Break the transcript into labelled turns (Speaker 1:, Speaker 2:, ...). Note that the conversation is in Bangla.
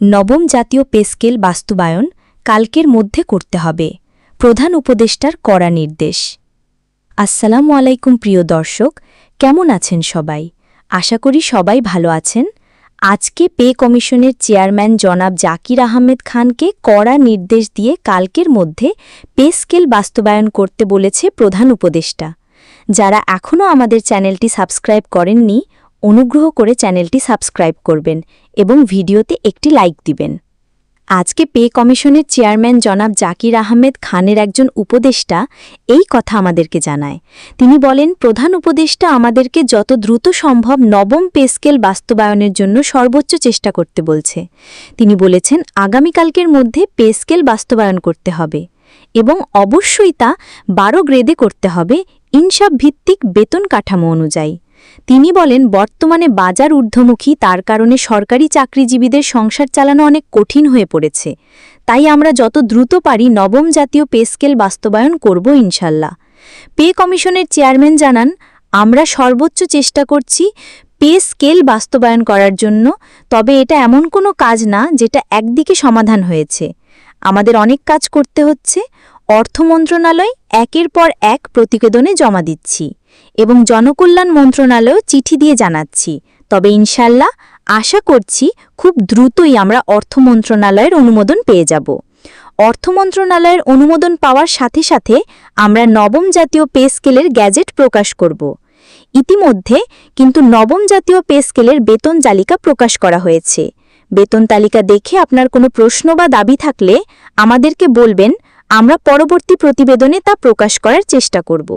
Speaker 1: নবম জাতীয় পেস্কেল বাস্তবায়ন কালকের মধ্যে করতে হবে। প্রধান উপদেষ্টার কড়া নির্দেশ। আসসালামু আলাইকুম প্রিয় দর্শক, কেমন আছেন সবাই? আশা করি সবাই ভালো আছেন। আজকে পে কমিশনের চেয়ারম্যান জনাব জাকির আহমেদ খানকে কড়া নির্দেশ দিয়ে কালকের মধ্যে পে স্কেল বাস্তবায়ন করতে বলেছে প্রধান উপদেষ্টা। যারা এখনও আমাদের চ্যানেলটি সাবস্ক্রাইব করেননি অনুগ্রহ করে চ্যানেলটি সাবস্ক্রাইব করবেন এবং ভিডিওতে একটি লাইক দিবেন। আজকে পে কমিশনের চেয়ারম্যান জনাব জাকির আহমেদ খানের একজন উপদেষ্টা এই কথা আমাদেরকে জানায়। তিনি বলেন, প্রধান উপদেষ্টা আমাদেরকে যত দ্রুত সম্ভব নবম পে স্কেল বাস্তবায়নের জন্য সর্বোচ্চ চেষ্টা করতে বলছে। তিনি বলেছেন, আগামীকালকের মধ্যে পে স্কেল বাস্তবায়ন করতে হবে এবং অবশ্যই তা বারো গ্রেডে করতে হবে ইনসাফ ভিত্তিক বেতন কাঠামো অনুযায়ী। তিনি বলেন, বর্তমানে বাজার ঊর্ধ্বমুখী, তার কারণে সরকারি চাকরিজীবীদের সংসার চালানো অনেক কঠিন হয়ে পড়েছে। তাই আমরা যত দ্রুত পারি নবম জাতীয় পে স্কেল বাস্তবায়ন করব ইনশাল্লাহ। পে কমিশনের চেয়ারম্যান জানান, আমরা সর্বোচ্চ চেষ্টা করছি পে স্কেল বাস্তবায়ন করার জন্য, তবে এটা এমন কোনো কাজ না যেটা একদিকে সমাধান হয়েছে। আমাদের অনেক কাজ করতে হচ্ছে অর্থ মন্ত্রণালয় একের পর এক প্রতিবেদনে জমা দিচ্ছি এবং জনকল্যাণ মন্ত্রণালয়ও চিঠি দিয়ে জানাচ্ছি। তবে ইনশাল্লাহ আশা করছি খুব দ্রুতই আমরা অর্থ মন্ত্রণালয়ের অনুমোদন পেয়ে যাব। অর্থ মন্ত্রণালয়ের অনুমোদন পাওয়ার সাথে সাথে আমরা নবম জাতীয় পে স্কেলের গ্যাজেট প্রকাশ করব। ইতিমধ্যে কিন্তু নবম জাতীয় পে স্কেলের বেতন তালিকা প্রকাশ করা হয়েছে। বেতন তালিকা দেখে আপনার কোনো প্রশ্ন বা দাবি থাকলে আমাদেরকে বলবেন আমরা পরবর্তী প্রতিবেদনে তা প্রকাশ করার চেষ্টা করব।